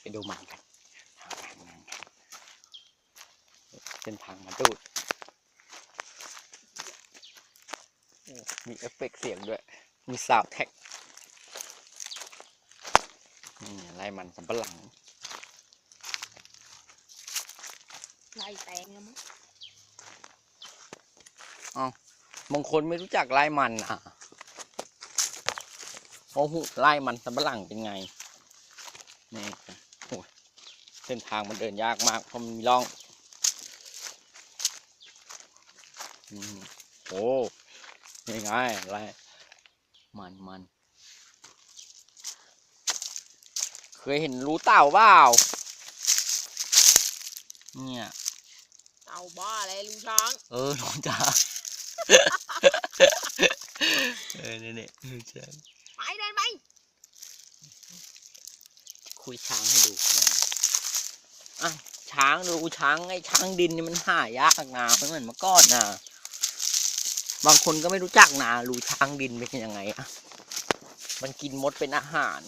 ไปดูมันกันหาทางมันกันเส้นทางมาดูดโอ้มีเอฟเฟกต์เสียงด้วย มีซาวด์แท็กนี่ไล่มันสำปะหลังไล่แตงแล้วมั้งบางคนไม่รู้จักไล่มันอะโอ้โหไล่มันสำปะหลังเป็นไงนี่โอ้ย เส้นทางมันเดินยากมากเพราะมันมีร่องอืมโอ้ยังไงไล่มันมันเคยเห็นรู้เต่าเปล่าเนี่ย เต่าบ้าอะไรลุงช้าง เออน้องจ๋าเออเนี่ยเนี่ยลุงช้างไปเดินไป คุยช้างให้ดูอะช้างดูช้างไอ้ช้างดินนี่มันหายากนะเหมือนเมื่อก่อนนะบางคนก็ไม่รู้จักนะรูช้างดินเป็นยังไงอะมันกินมดเป็นอาหาร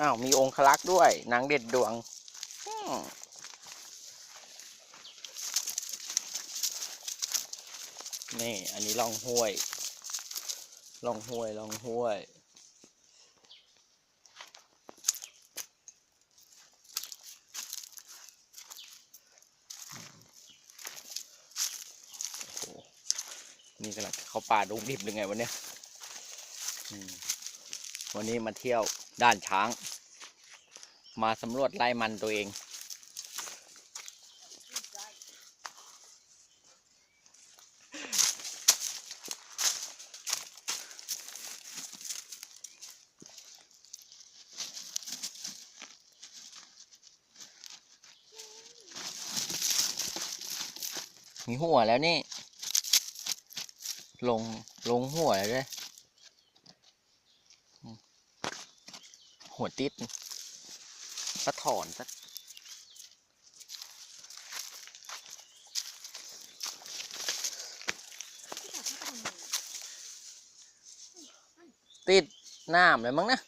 อ้าวมีองคลักษ์ด้วยนางเด็ดดวงนี่ อันนี้ลองห้วย ลองห้วย ลองห้วย โอ้โห นี่กำลังเขาป่าดงดิบหรือไงวันเนี้ยวันนี้มาเที่ยวด้านช้าง มาสำรวจไร่มันตัวเอง มีหัวแล้วนี่ ลงลงหัวแล้วด้วยหัวติดก็ถอนสักติดน้ำเลยมั้งนะ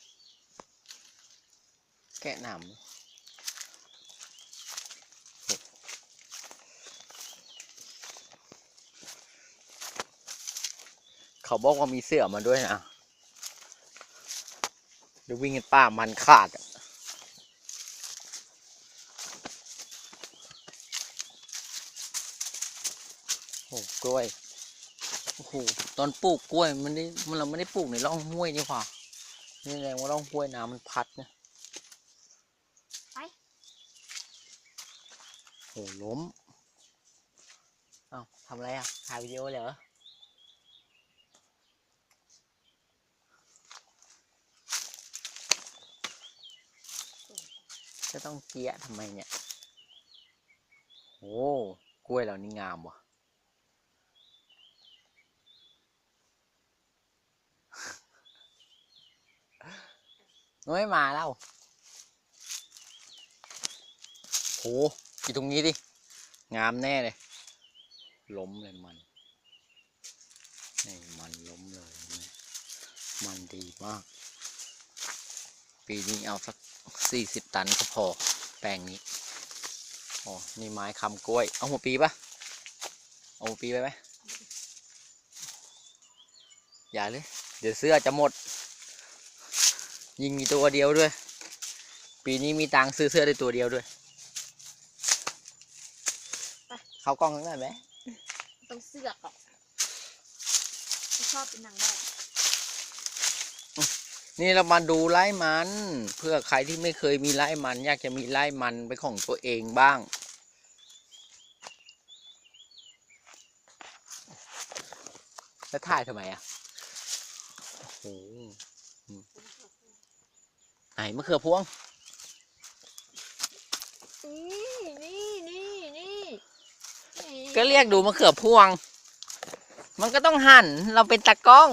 แกะน้ำ เขาบอกว่ามีเสือมาด้วยนะเดี๋ยววิ่งกันป่ามันขาดอะโอ้กล้วยโอ้โหตอนปลูกกล้วยมันได้มันเราไม่ได้ปลูกในร่องห้วยนี่หว่านี่แสดงว่าร่องห้วยน้ำมันพัดนะโอ้ล้มเอ้าทำอะไรอะถ่ายวิดีโอเหรอ จะต้องเกี้ยทำไมเนี่ยโอ้กล้วยเรานี่งามว่ะ ไม่มาแล้วโหอยู่ตรงนี้ดิ งามแน่เลย ล้มเลยมัน นี่มันล้มเลย มันดีมาก ปีนี้เอาสัก สี่สิบตันก็พอแปลงนี้อ๋อนี่ไม้คำกล้วย เอาหัวปีปะเอาหัวปีไปไหมอย่าเลย เดี๋ยวเสื้อจะหมด ยิงมีตัวเดียวด้วย ปีนี้มีตังค์ซื้อเสื้อได้ตัวเดียวด้วย เข้ากล้องข้างหน้าไหมต้องเสือกอะไม่ชอบเป็นนางแบบ นี่เรามาดูไร่มัน เพื่อใครที่ไม่เคยมีไร่มัน อยากจะมีไร่มันเป็นของตัวเองบ้าง แล้วถ่ายทำไมอะโอ้โหอืมไหนมะเขือพวงนี่นี่นี่นี่นี่ก็เรียกดูมะเขือพวง มันก็ต้องหั่น เราเป็นตากล้อง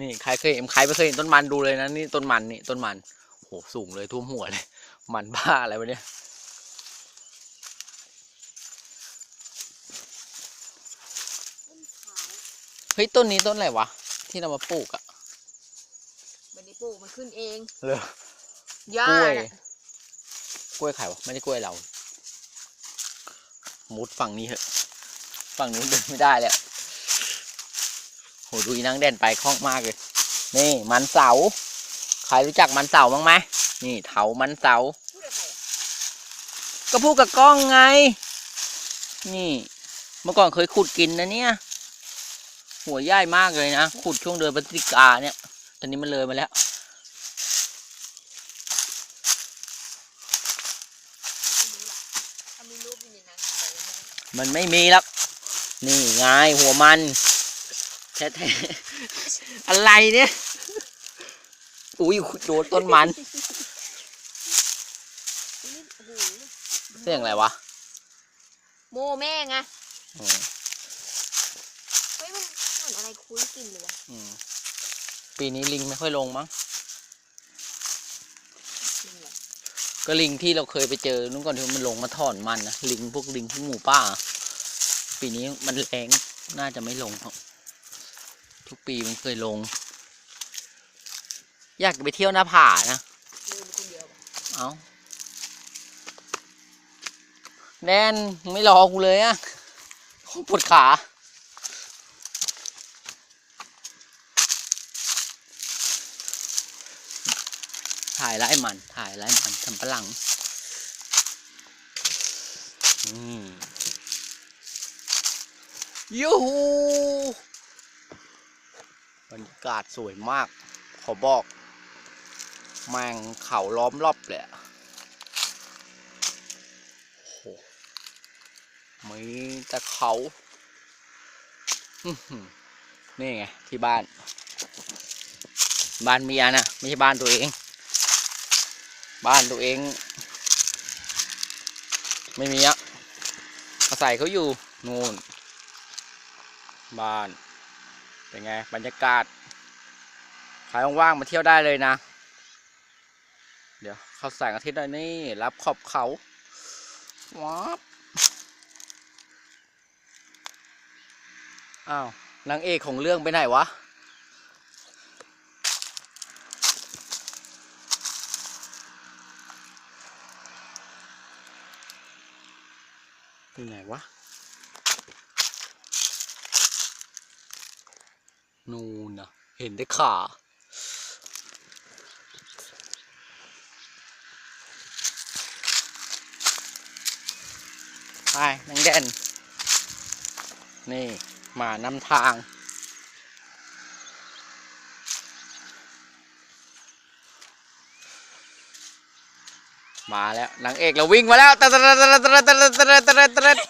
นี่ใครเคยเห็นใครไม่เคยเห็นต้นมันดูเลยนะนี่ต้นมันนี่ต้นมันโหสูงเลยท่วมหัวเลย มันบ้าอะไรวะเนี่ยต้นขาวเฮ้ยต้นนี้ต้นอะไรวะที่เรามาปลูกอะไม่ได้ปลูกมันขึ้นเองเลยหญ้ากล้วยน่ะกล้วยไข่วะไม่ใช่กล้วยเรา มุดฝั่งนี้เถอะฝั่งนู้นเดินไม่ได้แล้วโหดูอีนางแดนไปคล่องมากเลย นี่มันเสา ใครรู้จักมันเสาบ้างไหมนี่เถามันเสา ก็พูดกับกล้องไง นี่ เมื่อก่อนเคยขุดกินนะเนี่ย หัวใหญ่มากเลยนะ ขุดช่วงเดือนพฤศจิกาเนี่ย ตอนนี้มันเลยมาแล้วมันไม่มีแล้วนี่ไงหัวมัน แท้ๆอะไรเนี่ย อุ้ยโดนต้นมันนี่โอ้โหเสียงอะไรวะ โมแม่ไงอืมเฮ้ยมันเหมือนอะไรคุ้นกลินเลยวะอืมปีนี้ลิงไม่ค่อยลงมั้ง จริงเหรอก็ลิงที่เราเคยไปเจอนู่นก่อนที่มันลงมาถอนมันนะลิงพวกลิงพวกหมูป่า ปีนี้มันแรงน่าจะไม่ลงหรอก ทุกปีมันเคยลง อยากไปเที่ยวหน้าผานะลืมคนเดียวอะเอาแดนไม่รอกูเลยอะปวดขาถ่ายไล่มัน ถ่ายไล่มันทำปะหลังอืมยูฮูบ รรยากาศสวยมาก ขอบอก แมงเขาล้อมรอบเลยโอ้โหมีแต่เขานี่ไง ที่บ้าน บ้านเมียนะไม่ใช่บ้านตัวเอง บ้านตัวเอง ไม่มีอะอาศัยเขาอยู่ นู่น บ้าน เป็นไงบรรยากาศใครว่างๆมาเที่ยวได้เลยนะ เดี๋ยวเขาแสงอาทิตย์หน่อยนี่ รับขอบเขาว้าบอ้าวนางเอกของเรื่องไปไหนวะไปไหนวะ นู่นนะเห็นได้ขาไปนางแดนนี่มานำทาง มาแล้วนางเอกเราวิ่งมาแล้วตะตะตะตะตะตะตะตะตะ